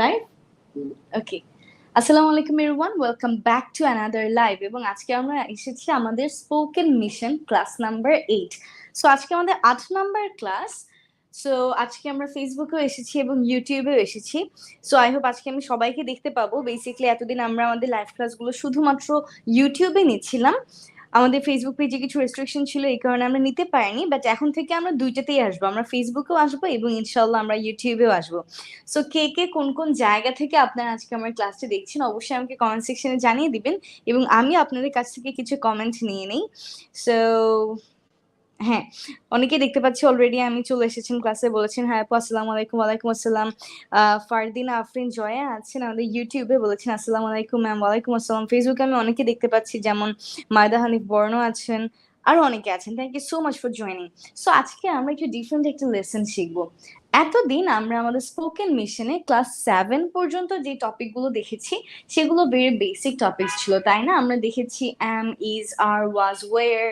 Live okay আসসালামু আলাইকুম everyone welcome back to another live এবং আজকে আমরা এসেছি আমাদের spoken mission class number eight so আজকে আমাদের আট নাম্বার ক্লাস সো আজকে আমরা ফেসবুকেও এসেছি এবং ইউটিউবেও এসেছি। সো আই হোপ আজকে আমি সবাইকে দেখতে পাবো। বেসিক্যালি এতদিন আমরা আমাদের লাইভ ক্লাসগুলো শুধুমাত্র ইউটিউবে নিচ্ছিলাম। আমাদের ফেসবুক পেজে কিছু রেস্ট্রিকশন ছিল, এই কারণে আমরা নিতে পারিনি বাট এখন থেকে আমরা দুইটাতেই আসব। আমরা ফেসবুকেও আসব এবং ইনশাল্লাহ আমরা ইউটিউবেও আসব। সো কে কে কোন কোন জায়গা থেকে আপনারা আজকে আমার ক্লাসটি দেখছেন, অবশ্যই আমাকে কমেন্ট সেকশনে জানিয়ে দিবেন এবং আমি আপনাদের কাছ থেকে কিছু কমেন্ট নিয়ে নেই। সো হ্যাঁ অনেকে দেখতে পাচ্ছি অলরেডি আমি চলে এসেছেন ক্লাসে বলেছেন হ্যাঁ আপু, আসসালামু আলাইকুম, ওয়ালাইকুম আসসালাম। ফারদিনা, আফরিন, জয়া আছেন আমাদের ইউটিউবে বলেছেন, আসসালামু আলাইকুম ম্যাম ওয়ালাইকুম আসসালাম। ফেসবুকে আমি অনেকে দেখতে পাচ্ছি, যেমন মায়দা হানিফ বর্ণ আছেন, আরও অনেকে আছেন। Thank you so much for joining so আজকে আমরা একটু ডিফারেন্ট একটা লেসন শিখব। এতদিন আমরা আমাদের স্পোকেন মিশনে ক্লাস সেভেন পর্যন্ত যে টপিকগুলো দেখেছি, সেগুলো ভেরি বেসিক টপিকস ছিল, তাই না? আমরা দেখেছি am is are was were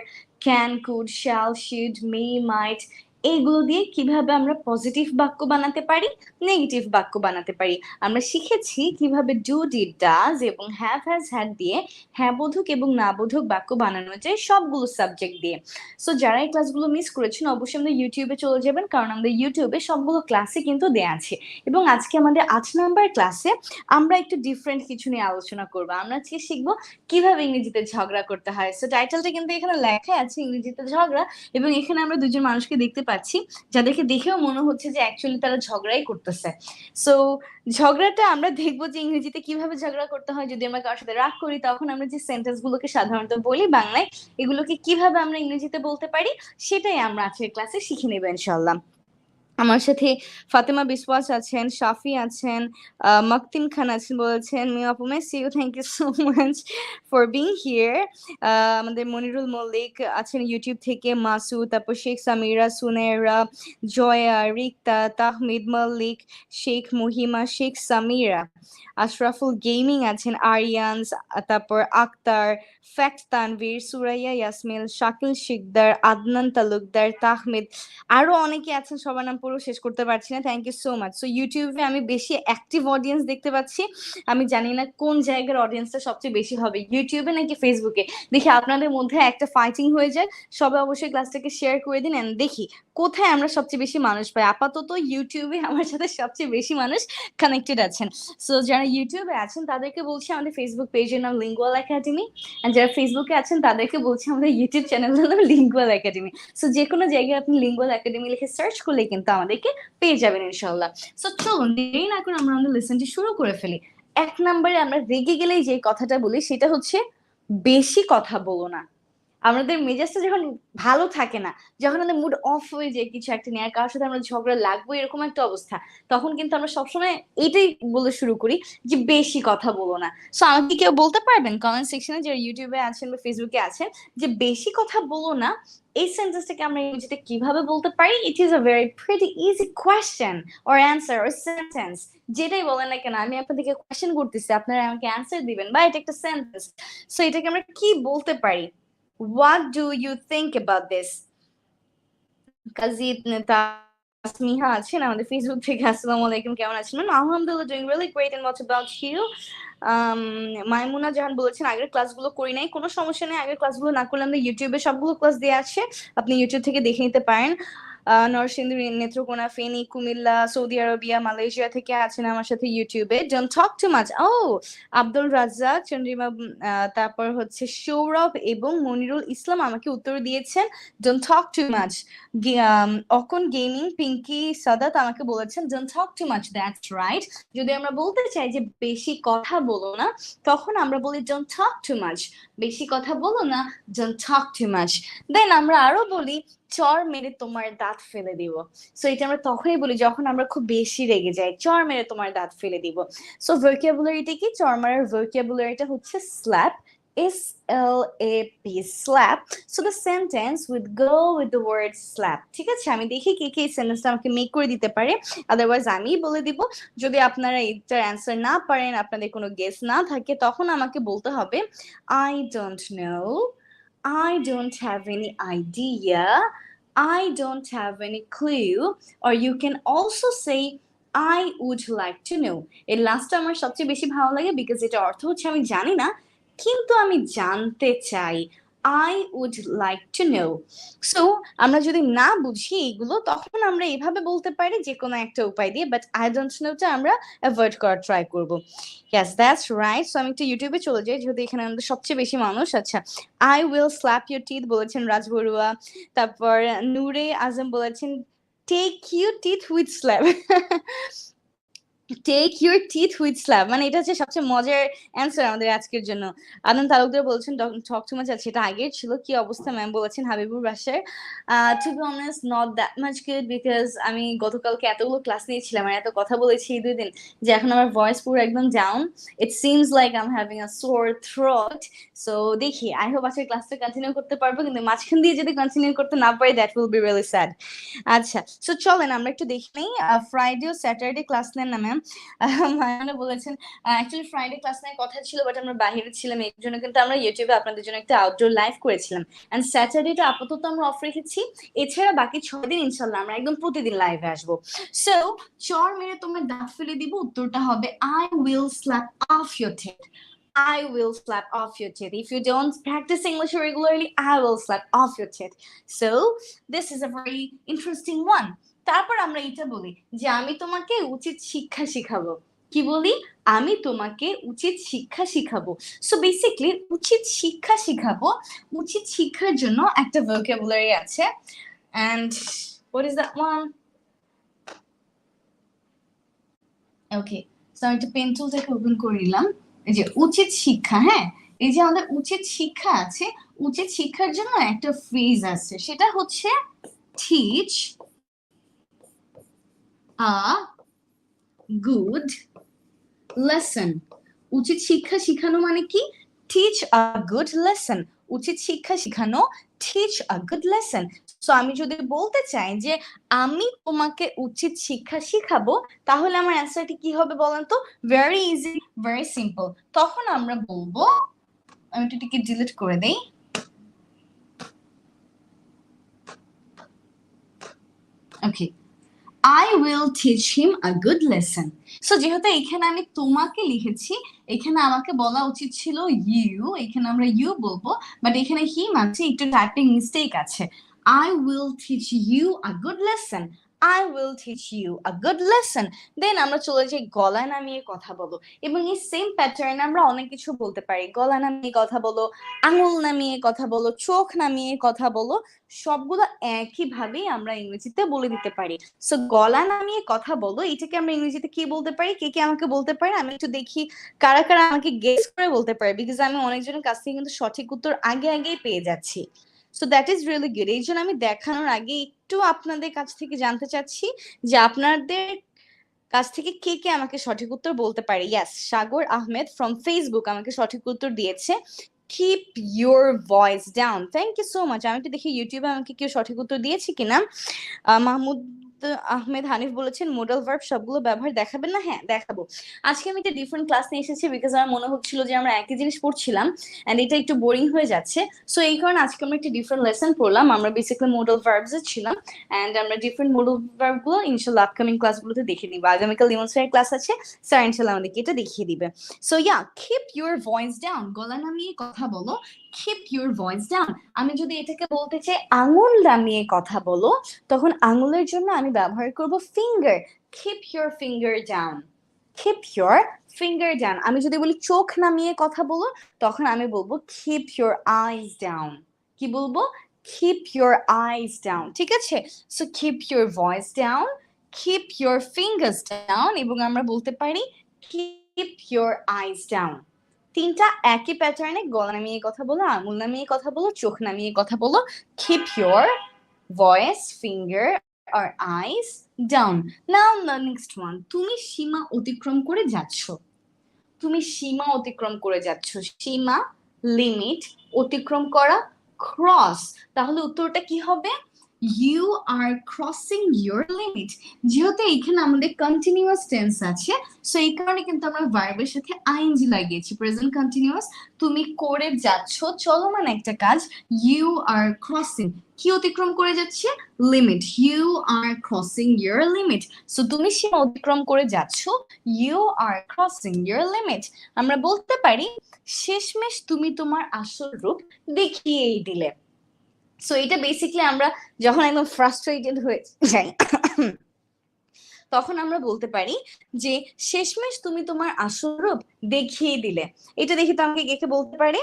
can could shall should may might এইগুলো দিয়ে কীভাবে আমরা পজিটিভ বাক্য বানাতে পারি নেগেটিভ বাক্য বানাতে পারি। আমরা শিখেছি কীভাবে ডু ডিড ডাজ এবং হ্যাভ হ্যাজ হ্যাড দিয়ে হ্যাঁ বোধক এবং না বোধক বাক্য বানানো যায় সবগুলো সাবজেক্ট দিয়ে। সো যারা এই ক্লাসগুলো মিস করেছেন, অবশ্যই আমাদের ইউটিউবে চলে যাবেন, কারণ আমাদের ইউটিউবে সবগুলো ক্লাসে কিন্তু দেয়া আছে। এবং আজকে আমাদের আট নাম্বার ক্লাসে আমরা একটু ডিফারেন্ট কিছু নিয়ে আলোচনা করব। আমরা আজকে শিখব কীভাবে ইংরেজিতে ঝগড়া করতে হয়। সো টাইটেলটা কিন্তু এখানে লেখা আছে, ইংরেজিতে ঝগড়া এবং এখানে আমরা দুজন মানুষকে দেখতে পাচ্ছি, যাদেরকে দেখেও মনে হচ্ছে যে অ্যাকচুয়ালি তারা ঝগড়াই করতেছে। সো ঝগড়াটা আমরা দেখব যে ইংরেজিতে কীভাবে ঝগড়া করতে হয়। যদি আমরা কারোর সাথে রাগ করি, তখন আমরা যে সেন্টেন্স গুলোকে সাধারণত বলি বাংলায়, এগুলোকে কীভাবে আমরা ইংরেজিতে বলতে পারি, সেটাই আমরা আজকের ক্লাসে শিখে নেব ইনশাল্লাহ আমার সাথে ফাতেমা বিশ্বাস আছেন, শাফি আছেন মকতিম খান আছেন বলেছেন মি আপু miss you thank you so much for being here আমাদের মনিরুল মল্লিক আছেন ইউটিউব থেকে মাসু তারপর শেখ সামিরা সুনেরা জয়া, রিক্তা, তাহমিদ মল্লিক, শেখ মহিমা, শেখ সামিরা, আশরাফুল গেমিং আছেন, আরিয়ানস, তারপর আক্তার, ফ্যাক্ট তানভীর, সুরাইয়া ইয়াসমিল শাকিল শিকদার, আদনান তালুকদার, তাহমিদ, আরও অনেকে আছেন সবার নাম পুরো শেষ করতে পারছি না। Thank you so much so ইউটিউবে আমি বেশি অ্যাক্টিভ অডিয়েন্স দেখতে পাচ্ছি। আমি জানি না কোন জায়গার অডিয়েন্সটা সবচেয়ে বেশি হবে। ইউটিউবে নাকি ফেসবুকে দেখি আপনাদের মধ্যে একটা ফাইটিং হয়ে যায় সবাই অবশ্যই ক্লাসটাকে শেয়ার করে দিন এন্ড দেখি কোথায় আমরা সবচেয়ে বেশি মানুষ পাই। আপাতত ইউটিউবে আমার সাথে সবচেয়ে বেশি মানুষ কানেক্টেড আছেন। সো যারা ইউটিউবে আছেন, তাদেরকে বলছি আমাদের ফেসবুক পেজের নাম লিঙ্গুয়াল একাডেমি অ্যান্ড যারা ফেসবুকে আছেন, তাদেরকে বলছি আমাদের ইউটিউব চ্যানেলের নাম লিঙ্গুয়াল একাডেমি সো যে কোনো জায়গায় আপনি লিঙ্গুয়াল একাডেমি লিখে সার্চ করলে কিন্তু আমাদেরকে পেয়ে যাবেন ইনশাল্লাহ সো চলুন, দেরি না করে আমরা আমাদের লেসনটি শুরু করে ফেলি। এক নম্বরে আমরা রেগে গেলেই যে কথাটা বলি, সেটা হচ্ছে, বেশি কথা বলো না। আমাদের মেজাজটা যখন ভালো থাকে না, যখন আমাদের মুড অফ হয়ে যায় কিছু একটা নিয়ে কারোর সাথে আমরা ঝগড়া লাগবো এরকম একটা অবস্থা, তখন কিন্তু আমরা সবসময় এটাই বলে শুরু করি যে বেশি কথা বলো না। সো আমাকে কেউ বলতে পারবেন? কমেন্ট সেকশনে যারা ইউটিউবে আছেন বা ফেসবুকে আছেন, যে বেশি কথা বলো না, এই সেন্টেন্সটাকে আমরা ইংরেজিতে কীভাবে বলতে পারি? It is a very pretty easy question or answer or sentence যেটাই বলেন না কেন, আমি আপনাদেরকে কোয়েশ্চেন করতেছি, আপনারা আমাকে অ্যান্সার দিবেন, বা এটা একটা সেন্টেন্স সো এটাকে আমরা কি বলতে পারি? What do you think about this? কাজী তাসমিহা আছেন আমাদের ফেসবুক থেকে, আসসালামু আলাইকুম, কেমন আছেন? ম্যাম, আলহামদুলিল্লাহ doing really great and what's about you Maimuna Jahan বলেছেন, আগের ক্লাসগুলো করি নাই, কোনো সমস্যা নেই, আগের ক্লাসগুলো না করলে আমাদের ইউটিউবে সবগুলো ক্লাস দেওয়া আছে, আপনি ইউটিউব থেকে দেখে নিতে পারেন। Narsingdi, Netrokona, Feni, Comilla, Saudi Arabia, Malaysia থেকে আছেন আমার সাথে ইউটিউবে। ডোন্ট টক টু মাচ ও আব্দুল রাজ্জাক, চন্দ্রিমা তারপর হচ্ছে সৌরভ এবং মনিরুল ইসলাম আমাকে উত্তর দিয়েছেন। Don't talk too much Okon gaming, Pinki Sadat আমাকে বলেছেন don't talk too much that's right যদি আমরা বলতে চাই যে বেশি কথা বলো না, তখন আমরা বলি ডোন্ট টক টু মাচ বেশি কথা বলো না don't talk too much then আমরা আরও বলি চর মেরে তোমার দাঁত ফেলে দিব। সো এটা আমরা তখনই বলি যখন আমরা খুব বেশি রেগে যাই, চর মেরে তোমার দাঁত ফেলে দিব। সো ভোকাবুলারিটা কি? চর মারার ভোকাবুলারিটা হচ্ছে slap S L A P, slap so, the sentence would go with the word slap, ঠিক আছে? আমি দেখি কে কে সেন্টেন্সটা আমাকে মেক করে দিতে পারে। আদারওয়াইজ আমি বলে দিব, যদি আপনারা এটার অ্যান্সার না পারেন, আপনাদের কোনো গেস না থাকে, তখন আমাকে বলতে হবে I don't know I don't have any idea. I don't have any clue. Or you can also say, I would like to know এর লাস্টটা আমার সবচেয়ে বেশি ভালো লাগে বিকজ এটা অর্থ হচ্ছে আমি জানি না কিন্তু আমি জানতে চাই I would like to know so আমরা যদি না বুঝি এইগুলো, তখন আমরা এভাবে বলতে পারি যে কোনো একটা উপায় দিয়ে বাট আই ডোন্ট নোটা আমরা অ্যাভয়েড করার ট্রাই করব। ইয়াস দ্যাটস রাইট সো আমি একটু ইউটিউবে চলে যাই, যেহেতু এখানে আমাদের সবচেয়ে বেশি মানুষ। আচ্ছা I will slap your teeth বলেছেন রাজ বড়ুয়া। তারপর নূরে আজম বলেছেন take you teeth with slab take your teeth with slab মানে এটা হচ্ছে সবচেয়ে মজার অ্যান্সার আমাদের আজকের জন্য। আনন্দ তালুকদার বলছেন ঠক টু মাচ আছে এটা আগের ছিল। কি অবস্থা ম্যাম বলেছেন Habibur Basar to be honest not that much good because আমি গতকালকে এতগুলো ক্লাস নিয়েছিলাম আর এত কথা বলেছি এই দুই দিন যে এখন আমার ভয়েস পুরো একদম down it seems like I am having a sore throat so দেখি আই হোপ আজকের ক্লাসটা কন্টিনিউ করতে পারব, কিন্তু মাঝখান দিয়ে যদি কন্টিনিউ করতে না পারি that will be really sad আচ্ছা সো চলেন, আমরা একটু দেখি নেই। ফ্রাইডে ও স্যাটারডে ক্লাস নেন না ম্যাম মায়ানা বলেছেন অ্যাকচুয়ালি ফ্রাইডে ক্লাস নেওয়ার কথা ছিল বাট আমরা বাইরে ছিলাম এই জন্য কিন্তু আমরা ইউটিউবে আপনাদের জন্য একটা আউটডোর লাইভ করেছিলাম অ্যান্ড স্যাটারডেটা আপাতত আমরা অফ রেখেছি এছাড়া বাকি ছয় দিন ইনশাল্লাহ আমরা একদম প্রতিদিন লাইভে আসব সো চর মেরে তোমরা দাঁত ফেলে দিব উত্তরটা হবে I will slap off your teeth I will slap off your teeth. If you don't practice English regularly, I will slap off your teeth. So, this is a very interesting one. তারপর আমরা এটা বলি যে আমি তোমাকে উচিত শিক্ষা শিখাবো। কি বলি? আমি তোমাকে উচিত শিক্ষা শিখাবো। সো বেসিকলি উচিত শিক্ষা শিখাবো, উচিত শিক্ষার জন্য একটা ভোকাবুলারি আছে। And what is that one okay so আমি একটা পেন টুলটাকে ওপেন করে নিলাম। এই যে উচিত শিক্ষা হ্যাঁ? এই যে আমাদের উচিত শিক্ষা আছে, উচিত শিক্ষার জন্য একটা ফ্রেজ আছে। সেটা হচ্ছে টিচ আ গুড লেসন উচিত শিক্ষা শিখানো মানে কি? টিচ আ গুড লেসন উচিত শিক্ষা শিখানো teach a good lesson so আমি যদি বলতে চাই যে, আমি তোমাকে উচিত শিক্ষা শিখাবো, তাহলে আমার অ্যান্সারটি কি হবে বলেন তো ভেরি ইজি ভেরি সিম্পল তখন আমরা বলব, আমি এটাকে ডিলিট করে দেই। Okay I will teach him a good lesson so যেহেতু এখানে আমি তোমাকে লিখেছি, এখানে আমাকে বলা উচিত ছিল ইউ এখানে আমরা ইউ বলব বাট এখানে হিম আছে একটু টাইপিং মিস্টেক আছে I will teach you a good lesson. I will teach you a good lesson. Then আমরা চলে যাই গলা নামিয়ে কথা বলো। এবং এই সেম প্যাটার্ন আমরা অনেক কিছু বলতে পারি। গলা নামিয়ে কথা বলো, আঙুল নামিয়ে কথা বলো, চোখ নামিয়ে কথা বলো, সবগুলো একই ভাবেই আমরা ইংরেজিতে বলে দিতে পারি। সো গলা নামিয়ে কথা বলো, এটাকে আমরা ইংরেজিতে কি বলতে পারি? কে কে আমাকে বলতে পারে? আমি একটু দেখি কারা কারা আমাকে গেস করে বলতে পারে। বিকজ আমি অনেকজনের কাছ থেকে কিন্তু সঠিক উত্তর আগে আগেই পেয়ে যাচ্ছি। So that is really good এই জন্য আমি দেখানোর আগে একটু আপনাদের কাছ থেকে জানতে চাচ্ছি যে আপনাদের কাছ থেকে কে কে আমাকে সঠিক উত্তর বলতে পারে? Yes Sagar Ahmed from Facebook আমাকে সঠিক উত্তর দিয়েছে। Keep your voice down thank you so much আমি একটু দেখি ইউটিউবে আমাকে কেউ সঠিক উত্তর দিয়েছে কিনা। মাহমুদ আহমেদ হানিফ বলেছেন মোডাল ভার্ব সবগুলো ব্যবহার দেখাবেন না? হ্যাঁ দেখাবো। আজকে আমি একটা ডিফারেন্ট ক্লাস নিয়ে এসেছি বিকজ আমার মনে হচ্ছিল যে আমরা একই জিনিস পড়ছিলাম এন্ড এটা একটু বোরিং হয়ে যাচ্ছে। সো এই কারণে আজকে আমরা একটা ডিফারেন্ট লেসন পড়লাম। আমরা বেসিক্যালি মোডাল ভার্বস ছিলাম এন্ড আমরা ডিফারেন্ট মোডাল ভার্বগুলো ইনশাল্লাহ আপকামিং ক্লাসগুলোতে দেখিয়ে দিব আগামীকাল লিমন স্যারের ক্লাস আছে স্যার ইনশাল্লাহ আমাদেরকে এটা দেখিয়ে দিবে। So yeah keep your voice down গলা নামিয়ে কথা বলো। কিপ ইউর ভয়েস ডাউন আমি যদি এটাকে বলতে চাই, আঙুল নামিয়ে কথা বলো, তখন আঙুলের জন্য আমি ব্যবহার করব finger keep your finger down keep your finger down আমি যদি বলি চোখ নামিয়ে কথা বলো, তখন আমি বলব কিপ ইউর আইজ ডাউন কি বলব? কিপ ইউর আইজ ডাউন ঠিক আছে? So keep your voice down keep your fingers down এবং আমরা বলতে পারি কিপ ইউর আইজ ডাউন তিনটা একই প্যাটার্নে গলা নামিয়ে কথা বলো, আঙুল নামিয়ে কথা বলো, চোখ নামিয়ে কথা বলো keep your voice finger R eyes down now next one তুমি সীমা অতিক্রম করে যাচ্ছ। তুমি সীমা অতিক্রম করে যাচ্ছ। সীমা লিমিট অতিক্রম করা ক্রস তাহলে উত্তরটা কি হবে? You are crossing your limit যেহেতু এখানে আমাদের কন্টিনিউয়াস টেন্স আছে সো এই কারণে কিন্তু আমরা ভার্বের সাথে আইএনজি লাগিয়েছি। প্রেজেন্ট কন্টিনিউয়াস তুমি করে যাচ্ছ। চলমান একটা কাজ ইউ আর ক্রসিং কি অতিক্রম করে যাচ্ছে? Limit you are crossing your limit so তুমি সীমা অতিক্রম করে যাচ্ছ। You are crossing your limit আমরা বলতে পারি, শেষমেশ তুমি তোমার আসল রূপ দেখিয়েই দিলে। সো এটা বেসিকলি আমরা যখন একদম ফ্রাস্ট্রেটেড হয়ে যাই, তখন আমরা বলতে পারি যে, শেষমেশ তুমি তোমার আসল রূপ দেখিয়ে দিলে। এটা দেখে তো আমাকে কে বলতে পারে?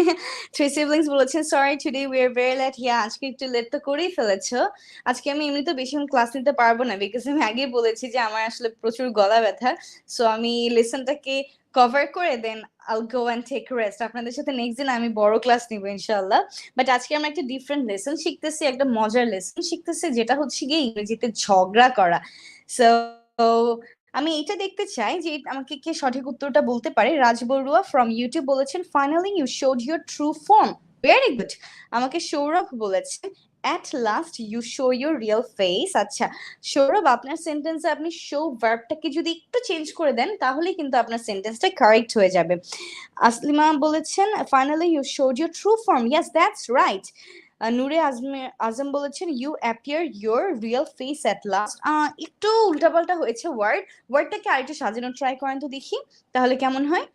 থ্রি সিবলিংস বলেছেন sorry today we are very late yeah আজকে একটু লেট তো করেই ফেলেছো। আজকে আমি এমনিতে বেশিক্ষণ ক্লাস নিতে পারব না বিকজ আমি আগেই বলেছি যে আমার আসলে প্রচুর গলা ব্যথা। সো আমি লেসনটাকে কভার করে then I'll go and take rest আপনাদের সাথে নেক্সট দিন আমি বড় ক্লাস নিব ইনশাল্লাহ বাট আজকে আমরা একটা ডিফারেন্ট লেসন শিখতেছি, একটা মজার লেসন শিখতেছি, যেটা হচ্ছে গিয়ে ইংরেজিতে ঝগড়া করা। সো আমি এটা দেখতে চাই যে আমাকে কে সঠিক উত্তরটা বলতে পারে। রাজ বড়ুয়া ফ্রম ইউটিউব বলেছেন finally you showed your true form very good আমাকে সৌরভ বলেছেন at last you show your real face আচ্ছা সৌরভ, আপনার সেন্টেন্সে আপনি শো ভার্বটাকে যদি একটু চেঞ্জ করে দেন তাহলে কিন্তু আপনার সেন্টেন্সটা কারেক্ট হয়ে যাবে। আসলিমা বলেছেন finally you showed your true form yes that's right Nure Azme, Azam বলেছেন you appear your real face at last একটু উল্টাপাল্টা হয়েছে ওয়ার্ড ওয়ার্ডটাকে আরেকটু সাজানো ট্রাই করেন তো দেখি, তাহলে কেমন হয়?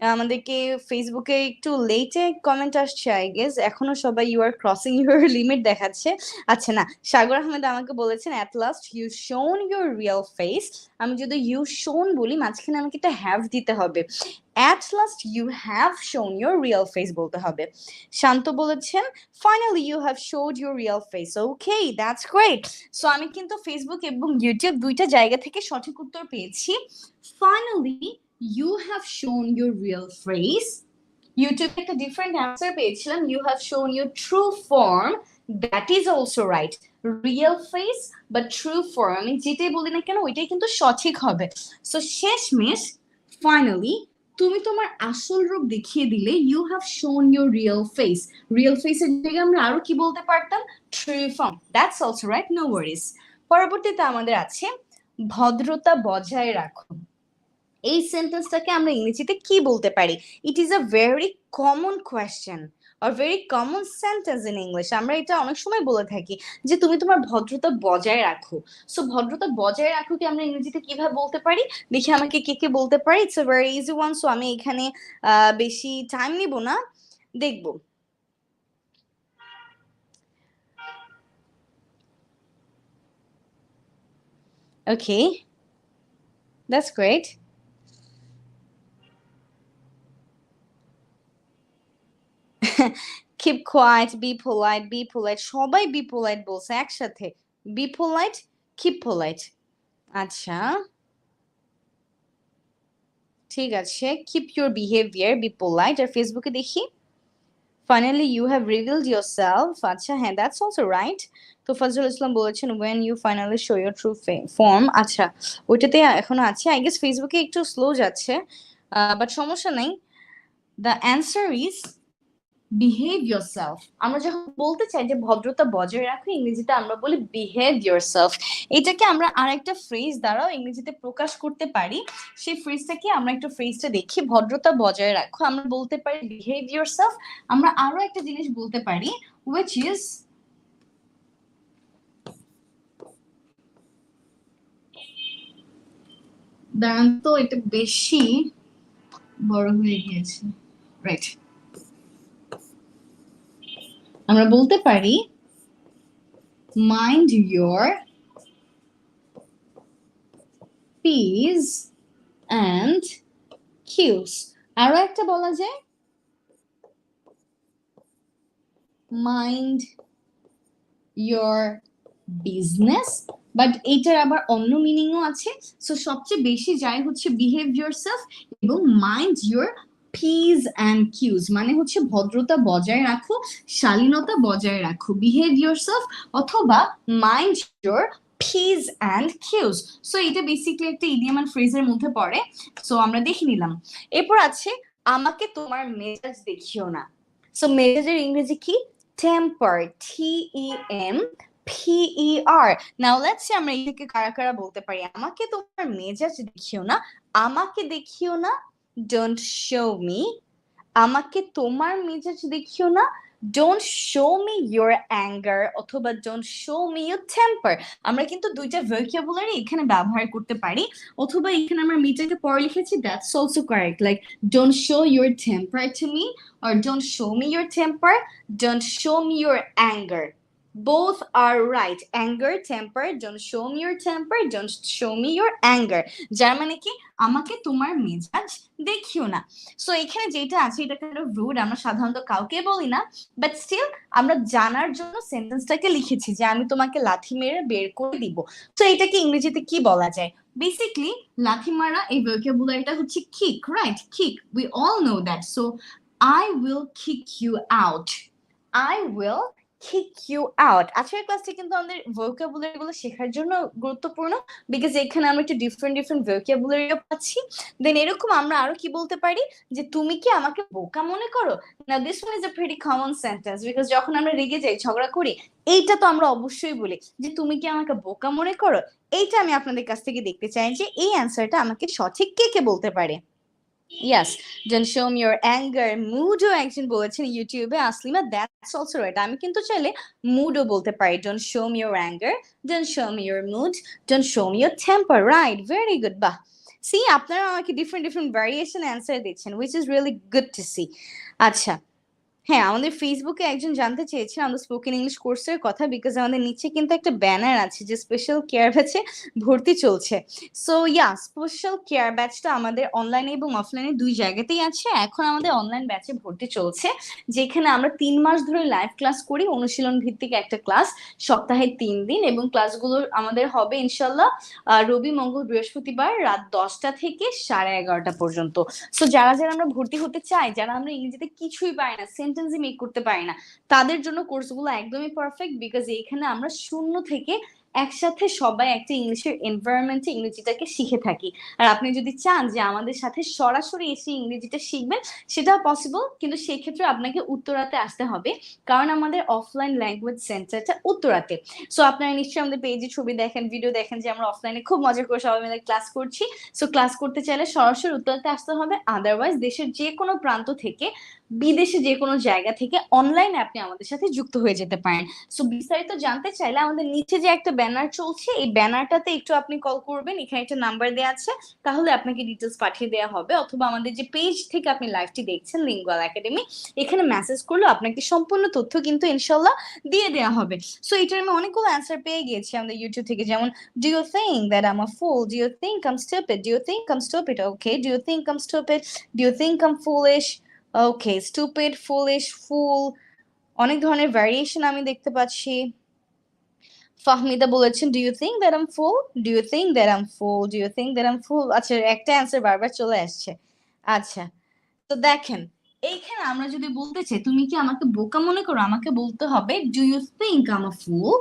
আমাদেরকে ফেসবুকে একটু লেটে কমেন্ট আসছে আই গেস এখনও সবাই you are crossing your limit দেখাচ্ছে। আচ্ছা না, সাগর আহমেদ আমাকে বলেছেন at last you shown your real face আমি যদি ইউ শোন বলি, মাঝখানে আমাকে একটা হ্যাভ দিতে হবে। At last you have shown your real face বলতে হবে। শান্ত বলেছেন finally you have showed your real face okay that's great so আমি কিন্তু ফেসবুক এবং ইউটিউব দুইটা জায়গা থেকে সঠিক উত্তর পেয়েছি। Finally you have shown your real face ইউটিউবে একটা ডিফারেন্ট অ্যান্সার পেয়েছিলাম you have shown your true form that is also right real face বা ট্রু ফর্ম আমি যেটাই বলি না কেন, ওইটাই কিন্তু সঠিক হবে। সো শেষমেশ ফাইনালি তুমি তোমার আসল রূপ দেখিয়ে দিলে you have shown your real face real ফেসের জায়গায় আমরা আরও কি বলতে পারতাম? True form that's also right no worries পরবর্তীতে আমাদের আছে, ভদ্রতা বজায় রাখুন এই সেন্টেন্সটাকে আমরা ইংরেজিতে কি বলতে পারি? It is a very common question or very common sentence in English আমরা এটা অনেক সময় বলে থাকি যে তুমি তোমার ভদ্রতা বজায় রাখো। সো ভদ্রতা বজায় রাখো কি আমরা ইংরেজিতে কীভাবে বলতে পারি? দেখি আমাকে কে কে বলতে পারি। It's a very easy one so আমি এখানে বেশি টাইম নিব না। দেখব। Okay, that's great. Keep quiet, be polite, be polite. সবাই be polite বলছে একসাথে। Be polite, keep polite. আচ্ছা। ঠিক আছে keep your behavior, be polite. আর ফেসবুকে দেখি। Finally you have revealed self আচ্ছা হ্যাঁ দ্যাটস অলসো রাইট তো ফজলুল ইসলাম বলেছেন when you finally show your true form আচ্ছা ওইটাতে এখনও আছে। আই গেস ফেসবুকে একটু স্লো যাচ্ছে। বাট সমস্যা নাই। The answer is behave yourself আমরা যখন বলতে চাই যে ভদ্রতা বজায় রাখো, ইংরেজিতে আমরা বলি বিহেভ ইয়োর সেলফ এটাকে আমরা আরেকটা ফ্রেজ দ্বারাও ইংরেজিতে প্রকাশ করতে পারি। সেই ফ্রেজটাকে আমরা একটা ফ্রেজটা দেখি, ভদ্রতা বজায় রাখো। আমরা বলতে পারি বিহেভ ইয়োর সেলফ আমরা আরও একটা জিনিস বলতে পারি উইচ ইজ দাঁড়ান তো, এটা বেশি বড় হয়ে গিয়েছে। রাইট আমরা বলতে পারি mind your P's and Q's আরও একটা বলা যায় মাইন্ড ইয়োর বিজনেস বাট এইটার আবার অন্য মিনিংও আছে। সো সবচেয়ে বেশি যায় হচ্ছে বিহেভ ইয়োর সেলফ এবং mind your P's and Q's মানে হচ্ছে ভদ্রতা বজায় রাখো, শালীনতা বজায় রাখো বিহেভ ইয়োর সেলফ অথবা mind your P's and Q's so এটা বেসিকলি একটা ইডিয়াম অ্যান্ড ফ্রেজের মধ্যে পড়ে। সো আমরা দেখে নিলাম। এরপর আছে, আমাকে তোমার মেজাজ দেখিও না। সো মেজাজের ইংরেজি কি? Temper T E M P E R now let's আমরা এটাকে কারা কারা বলতে পারি? আমাকে তোমার মেজাজ দেখিও না, আমাকে দেখিও না ডোন্ট শো মি আমাকে তোমার মেজাজ দেখিও না। Don't show me your anger অথবা don't show me your temper আমরা কিন্তু দুইটা ভোকাবুলারি এখানে ব্যবহার করতে পারি। অথবা এখানে আমরা মিটাকে পরে লিখেছি that's also correct like don't show your temper to me or don't show me your temper, don't show me your anger both are right. Anger, temper. Don't show me your temper. Don't show me your anger. যার মানে কি? আমাকে তোমার মেজাজ দেখিও না। So এখানে যেটা আছে, এটা kind of rude, আমরা সাধারণত কাউকে বলি না। বাট স্টিল আমরা জানার জন্য সেন্টেন্সটাকে লিখেছি যে, আমি তোমাকে লাথি মেরে বের করে দিব। তো এটাকে ইংরেজিতে কি বলা যায়? বেসিকলি লাথি মারা এই ভোকাবুলারিটা হচ্ছে kick right kick we all know that so I will kick you out. I will kick you out. আজকের ক্লাসটি কিন্তু আমাদের ভোকাবুলারি গুলো শেখার জন্য গুরুত্বপূর্ণ বিকজ এখানে আমরা একটু ডিফারেন্ট ডিফারেন্ট ভোকাবুলারিও পাচ্ছি। দেন এরকম আমরা আরও কি বলতে পারি? যে তুমি কি আমাকে বোকা মনে করো? না this one is a very common sentence because যখন আমরা রেগে যাই, ঝগড়া করি, এইটা তো আমরা অবশ্যই বলি যে তুমি কি আমাকে বোকা মনে করো? এইটা আমি আপনাদের কাছ থেকে দেখতে চাই যে এই অ্যান্সারটা আমাকে সঠিক কে কে বলতে পারে। Yes don't show me your anger মুডও একজন বলেছেন ইউটিউবে আসলিমা দ্যাটস অলসো রাইট আমি কিন্তু চাইলে মুডও বলতে পারি। Don't show me your anger don't show me your mood don't show me your temper right very good বাহ। সি আপনারা আমাকে ডিফারেন্ট ডিফারেন্ট ভ্যারিয়েশন অ্যান্সার দিচ্ছেন which is really good to see আচ্ছা হ্যাঁ আমাদের ফেসবুকে একজন জানতে চেয়েছেন আমাদের স্পোকেন ইংলিশ কোর্সের কথা বিকজ আমাদের নিচে কিন্তু একটা ব্যানার আছে যে স্পেশাল কেয়ার ব্যাচে ভর্তি চলছে। সো ইয়া স্পেশাল কেয়ার ব্যাচটা আমাদের অনলাইনে এবং অফলাইনে দুই জায়গাতেই আছে। এখন আমাদের অনলাইন ব্যাচে ভর্তি চলছে, যেখানে আমরা তিন মাস ধরে লাইভ ক্লাস করি, অনুশীলন ভিত্তিক একটা ক্লাস সপ্তাহে তিন দিন এবং ক্লাসগুলো আমাদের হবে ইনশাল্লাহ রবি, মঙ্গল, বৃহস্পতিবার রাত দশটা থেকে সাড়ে এগারোটা পর্যন্ত। সো যারা যারা আমরা ভর্তি হতে চাই, যারা আমরা ইংরেজিতে কিছুই পাই না সেন্টেন্সই মেক করতে পারি না। তাদের জন্য কোর্সগুলো একদমই পারফেক্ট বিকজ এইখানে আমরা শূন্য থেকে একসাথে সবাই একটা ইংলিশের এনভায়রনমেন্টে ইংরেজিটাকে শিখে থাকি। আর আপনি যদি চান যে আমাদের সাথে সরাসরি এসে ইংরেজিটা শিখবেন, সেটাও পসিবল কিন্তু সেক্ষেত্রে আপনাকে উত্তরাতে আসতে হবে, কারণ আমাদের অফলাইন ল্যাঙ্গুয়েজ সেন্টারটা উত্তরাতে। সো আপনারা নিশ্চয়ই আমাদের পেজে ছবি দেখেন ভিডিও দেখেন যে আমরা অফলাইনে খুব মজা করে সবাই মিলে ক্লাস করছি। সো ক্লাস করতে চাইলে সরাসরি উত্তরাতে আসতে হবে। আদারওয়াইজ দেশের যে কোনো প্রান্ত থেকে, বিদেশে যে কোনো জায়গা থেকে অনলাইনে আপনি আমাদের সাথে যুক্ত হয়ে যেতে পারেন। সো বিস্তারিত জানতে চাইলে আমাদের নিচে যে একটা ব্যানার চলছে, এই ব্যানারটাতে একটু আপনি কল করবেন, এখানে একটা নাম্বার দেওয়া আছে, তাহলে আপনাকে ডিটেলস পাঠিয়ে দেওয়া হবে, অথবা আমাদের যে পেজ থেকে আপনি লাইভটি দেখছেন লিঙ্গুয়াল একাডেমি এখানে মেসেজ করলে আপনাকে সম্পূর্ণ তথ্য কিন্তু ইনশাল্লাহ দিয়ে দেওয়া হবে। সো এটার আমি অনেকগুলো অ্যান্সার পেয়ে গিয়েছি আমাদের ইউটিউব থেকে, যেমন do you think that I'm a fool do you think I'm stupid do you think I'm stupid okay do you think I'm stupid do you think I'm foolish okay stupid foolish fool অনেক ধরনের variation আমি দেখতে পাচ্ছি। ফাহমিদা বলেছেন do you think that I'm fool do you think that I'm fool do you think that I'm fool আচ্ছা একটা answer বারবার চলে আসছে। আচ্ছা তো দেখেন, এইখানে আমরা যদি বলতে চাই, তুমি কি আমাকে বোকা মনে করো? আমাকে বলতে হবে do you think I'm a fool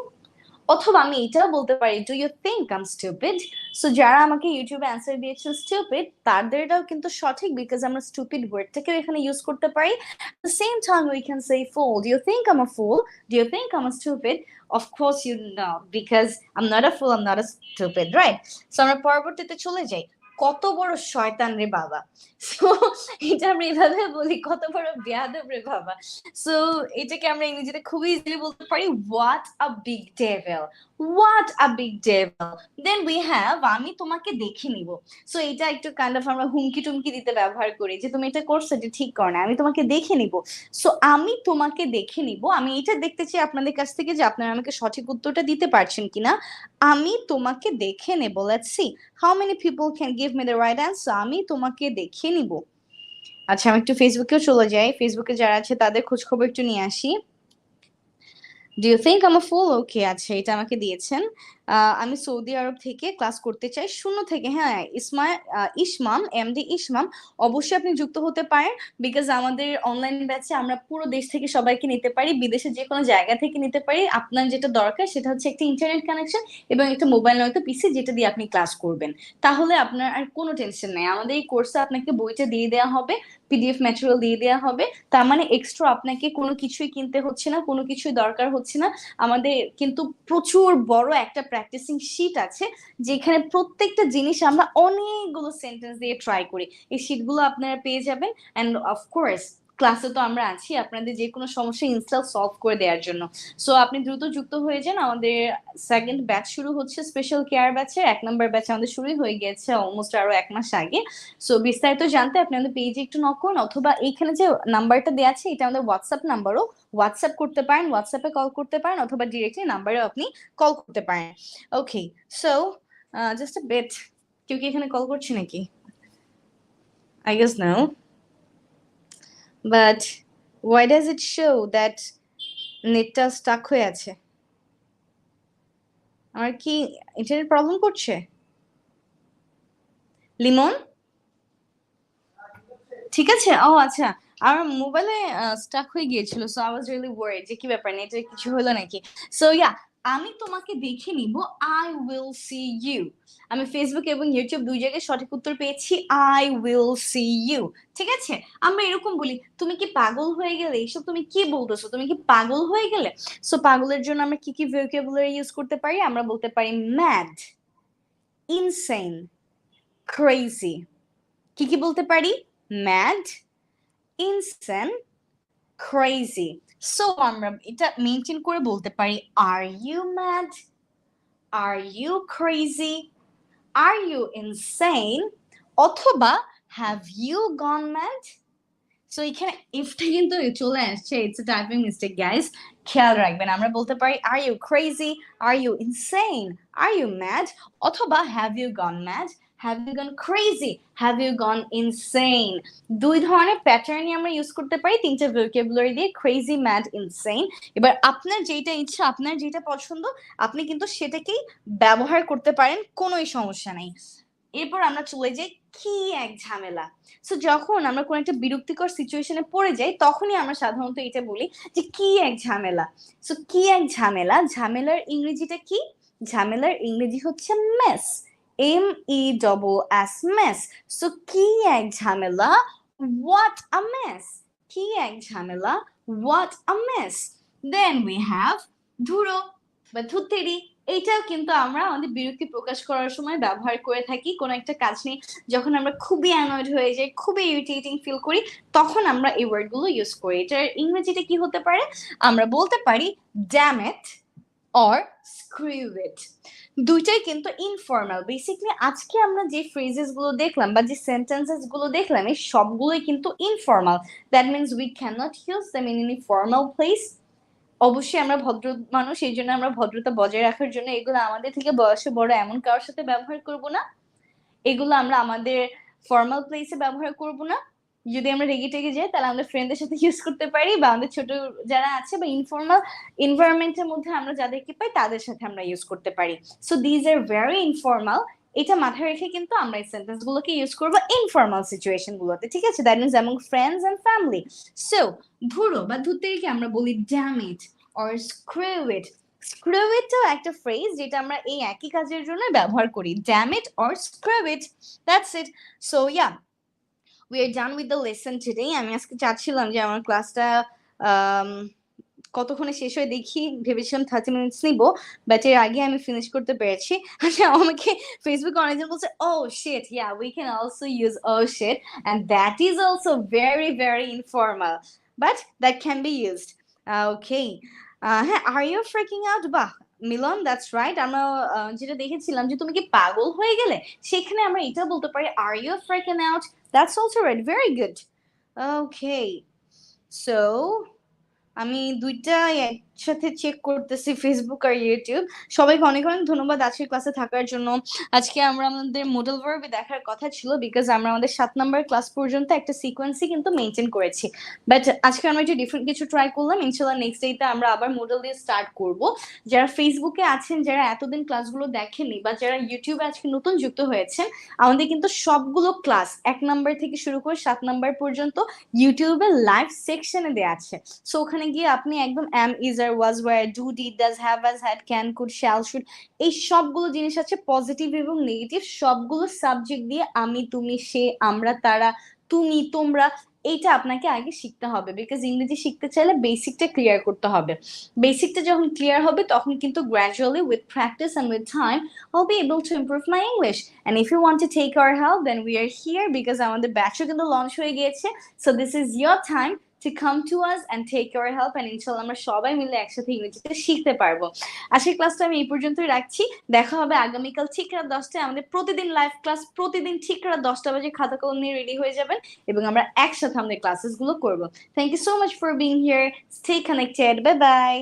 অথবা আমি এটাও বলতে পারি do you think I'm stupid so যারা আমাকে ইউটিউবে অ্যান্সার দিয়েছেন স্টুপিড তাদের এটাও কিন্তু সঠিক বিকজ আমরা স্টুপিড ওয়ার্ডটাকে এখানে ইউজ করতে পারি। The same time we can say fool do you think I'm a fool do you think I'm a stupid of course you know because I'm not a fool I'm not a stupid right so আমরা পরবর্তীতে চলে যাই। কত বড় শয়তান রে বাবা। So এটা আমরা এভাবে বলি, কত বড় বেয়াদব রে বাবা। সো এটাকে আমরা ইংরেজিতে খুবই ইজিলি বলতে পারি what a big devil what a big devil then we have আমি তোমাকে দেখে নিব। সো এটা একটু কাইন্ড অফ আমরা হুমকি টুমকি দিতে ব্যবহার করি যে, তুমি এটা করছ এটা ঠিক কর না, আমি তোমাকে দেখে নিব। সো আমি তোমাকে দেখে নিব, আমি এটা দেখতে চাই আপনাদের কাছ থেকে যে, আপনারা আমাকে সঠিক উত্তরটা দিতে পারছেন কিনা। আমি তোমাকে দেখে নেব। Let's see how many people can give me the right answer আমি তোমাকে দেখে নিব। আচ্ছা আমি একটু ফেসবুকেও চলে যাই। ফেসবুকে যারা আছে, তাদের খোঁজ খবর একটু নিয়ে আসি। ডু ইউ থিঙ্ক আমার ফুল ওকে আছে এটা আমাকে দিয়েছেন। আমি সৌদি আরব থেকে ক্লাস করতে চাই। শূন্য থেকে হ্যাঁ ইসমা ইসমাম এমডি ইসমাম, অবশ্যই আপনি যুক্ত হতে পারেন। বিকজ আমাদের অনলাইন ব্যাচে আমরা পুরো দেশ থেকে সবাইকে নিতে পারি, বিদেশে যে কোনো জায়গা থেকে নিতে পারি। আপনার যেটা দরকার সেটা হচ্ছে একটা ইন্টারনেট কানেকশন এবং একটা মোবাইল নয়তো পিসি যেটা দিয়ে আপনি ক্লাস করবেন। তাহলে আপনার আর কোনো টেনশন নেই। আমাদের এই কোর্সে আপনাকে বইটা দিয়ে দেওয়া হবে পিডিএফ ম্যাটেরিয়াল দিয়ে দেওয়া হবে। তার মানে এক্সট্রা আপনাকে কোনো কিছুই কিনতে হচ্ছে না, কোনো কিছুই দরকার হচ্ছে না। আমাদের কিন্তু প্রচুর বড় একটা প্র্যাকটিসিং শিট আছে, যেখানে প্রত্যেকটা জিনিস আমরা অনেকগুলো সেন্টেন্স দিয়ে ট্রাই করি। এই শিটগুলো আপনারা পেয়ে যাবেন। অ্যান্ড অফকোর্স ক্লাসে তো আমরা আছি, আপনাদের যে কোনো সমস্যা ইনস্টল সলভ করে দেওয়ার জন্য। সো আপনি দ্রুত যুক্ত হয়ে যান, আমাদের সেকেন্ড ব্যাচ শুরু হচ্ছে স্পেশাল কেয়ার ব্যাচের এক নম্বর ব্যাচ আমাদের শুরুই হয়ে গেছে অলমোস্ট আরও এক মাস আগে। সো বিস্তারিত জানতে আপনি আমাদের পেজে একটু নক করুন, অথবা এইখানে যে নাম্বারটা দেওয়া আছে, এটা আমাদের হোয়াটসঅ্যাপ নাম্বারও হোয়াটসঅ্যাপ করতে পারেন হোয়াটসঅ্যাপে কল করতে পারেন, অথবা ডিরেক্টলি নাম্বারে আপনি কল করতে পারেন। Okay so just a bit কেউ কি এখানে কল করছে নাকি? I guess now but why does it show that নেটটা স্টাক হয়ে আছে? আমার কি ইন্টারনেট প্রবলেম করছে? লিমন? ঠিক আছে? ও আচ্ছা। আমার মোবাইলে স্টাক হয়ে গিয়েছিল so I was really worried যে কি ব্যাপার নেটের কিছু হলো নাকি? সো ইয়া আমি তোমাকে দেখে নিব আই উইল সি ইউ আমি ফেসবুক এবং ইউটিউব দুই জায়গায় সঠিক উত্তর পেয়েছি আই উইল সি ইউ ঠিক আছে? আমরা এরকম বলি, তুমি কি পাগল হয়ে গেলে? এইসব তুমি কি বলতেছো? তুমি কি পাগল হয়ে গেলে? সো পাগলের জন্য আমরা কি কি ভোকাবুলারি ইউজ করতে পারি? আমরা বলতে পারি ম্যাড ইনসেন ক্রেজি কি কি বলতে পারি? ম্যাড ইনসেন ক্রেজি সো আমরা এটা মেনটেন করে বলতে পারি are you mad are you crazy are you insane অথবা have you gone mad so এখানে ইফটা কিন্তু চলে আসছে it's a typing mistake guys খেয়াল রাখবেন, আমরা বলতে পারি are you crazy are you insane are you mad অথবা have you gone mad have you gone crazy have you gone insane দুই ধরনের প্যাটার্নই আমরা ইউজ করতে পারি, তিনটে ভোকাবুলারি দিয়ে ক্রেজি ম্যাড ইনসেন এবার আপনার যেটা ইচ্ছা, আপনার যেটা পছন্দ, আপনি কিন্তু সেটাকেই ব্যবহার করতে পারেন, কোনোই সমস্যা নেই। এরপর আমরা চলে যাই কি এক ঝামেলা। সো যখন আমরা কোনো একটা বিরক্তিকর সিচুয়েশনে পড়ে যাই, তখনই আমরা সাধারণত এটা বলি যে, কি এক ঝামেলা? সো কি এক ঝামেলা? ঝামেলার ইংরেজিটা কি? ঝামেলার ইংরেজি হচ্ছে mess M E double S mess so কি এক ঝামেলা হোয়াট আ মেস কি এক ঝামেলা what a mess then we have ধুরো বা ধুত্তেরি। এইটাও কিন্তু আমরা আমাদের বিরক্তি প্রকাশ করার সময় ব্যবহার করে থাকি। কোনো একটা কাজ নিয়ে যখন আমরা খুবই অ্যানয়েড হয়ে যাই, খুবই ইরিটেটিং ফিল করি, তখন আমরা এই ওয়ার্ডগুলো ইউজ করি। এটার ইংরেজিতে কি হতে পারে? আমরা বলতে পারি ড্যাম ইট অর স্ক্রিউ ইট দুইটাই কিন্তু ইনফর্মাল বেসিকলি আজকে আমরা যে ফ্রেজেসগুলো দেখলাম বা যে সেন্টেন্সেসগুলো দেখলাম, এই সবগুলোই কিন্তু informal that means we can not use them in any formal place অবশ্যই আমরা ভদ্র মানুষ, এই জন্য আমরা ভদ্রতা বজায় রাখার জন্য এগুলো আমাদের থেকে বয়সে বড় এমন কারোর সাথে ব্যবহার করব না। এগুলো আমরা আমাদের ফর্মাল প্লেসে ব্যবহার করব না। যদি আমরা রেগে টেগে যাই, তাহলে আমাদের ফ্রেন্ডদের সাথে ইউজ করতে পারি বা আমাদের ছোট যারা আছে বা ইনফর্মাল এনভায়রনমেন্টের মধ্যে আমরা যাদেরকে পাই, তাদের সাথে আমরা ইউজ করতে পারি। So these are very informal এটা মাথায় রেখে কিন্তু আমরা এই সেন্টেন্স গুলোকে ইউজ করব ইনফর্মাল সিচুয়েশন গুলোতে ঠিক আছে? দ্যাট মিনস এমন ফ্রেন্ডস এন্ড ফ্যামিলি সো ধুরো বা ধুতেইকে আমরা বলি ড্যাম ইট অর স্ক্রিউ ইট স্ক্রিউ ইটটাও একটা ফ্রেজ যেটা আমরা এই একই কাজের জন্য ব্যবহার করি। Damn it or screw it that's it so yeah we are done with the lesson today আমি আজকে চাচ্ছিলাম যে আমার ক্লাসটা কতক্ষণে শেষ হয়ে দেখি, ভেবেছিলাম থার্টি মিনিটস নিব বাট এর আগে আমি ফিনিশ করতে পেরেছি। আচ্ছা আমাকে ফেসবুক অনেকজন বলছে ও shit yeah we can also use oh shit and that is also very very informal but that can be used okay হ্যাঁ আর ইউ ফ্রেকিং আউট বাহ মিলন দ্যাটস রাইট আমরা যেটা দেখেছিলাম যে তুমি কি পাগল হয়ে গেলে? সেখানে আমরা এটা বলতে পারি are you freaking out that's also right very good okay so আমি দুইটা একসাথে চেক করতেছি ফেসবুক আর ইউটিউব সবাইকে অনেক অনেক ধন্যবাদ আজকের ক্লাসে থাকার জন্য। আজকে আমরা আমাদের মডেল ভার্বে দেখার কথা ছিল বিকজ আমরা আমাদের সাত নাম্বার ক্লাস পর্যন্ত একটা সিকোয়েন্সই কিন্তু মেনটেন করেছি। বাট আজকে আমরা একটু ডিফারেন্ট কিছু ট্রাই করলাম। ইনশাল্লাহ নেক্সট ডেতে আমরা আবার মডেল দিয়ে স্টার্ট করব। যারা ফেসবুকে আছেন, যারা এতদিন ক্লাসগুলো দেখেনি বা যারা ইউটিউবে আজকে নতুন যুক্ত হয়েছেন, আমাদের কিন্তু সবগুলো ক্লাস এক নাম্বার থেকে শুরু করে সাত নাম্বার পর্যন্ত ইউটিউবে লাইভ সেকশনে দেওয়া আছে। সো ওখানে গিয়ে আপনি একদম am is are was were do did does have has had can could shall should এই সবগুলো জিনিস আছে পজিটিভ এবং নেগেটিভ সবগুলো সাবজেক্ট দিয়ে আমি তুমি সে আমরা তারা তুমি তোমরা এইটা আপনাকে আগে শিখতে হবে। বিকজ ইংরেজি শিখতে চাইলে বেসিকটা ক্লিয়ার করতে হবে। বেসিকটা যখন ক্লিয়ার হবে তখন কিন্তু gradually with practice and with time I'll be able to improve my English And if you want to take our help, then we are here because আমাদের ব্যাচও কিন্তু লঞ্চ হয়ে গিয়েছে। So this is your time to come to us and take your help and ইনশাল্লাহ আমরা সবাই মিলে একসাথে ইংরেজিতে শিখতে পারব। আজকের ক্লাসটা আমি এই পর্যন্তই রাখছি। দেখা হবে আগামীকাল ঠিক রাত দশটায়। আমাদের প্রতিদিন লাইভ ক্লাস প্রতিদিন ঠিক রাত দশটা বাজে খাতা কলম নিয়ে রেডি হয়ে যাবেন এবং আমরা একসাথে আমাদের ক্লাসেসগুলো করব। Thank you so much for being here stay connected bye bye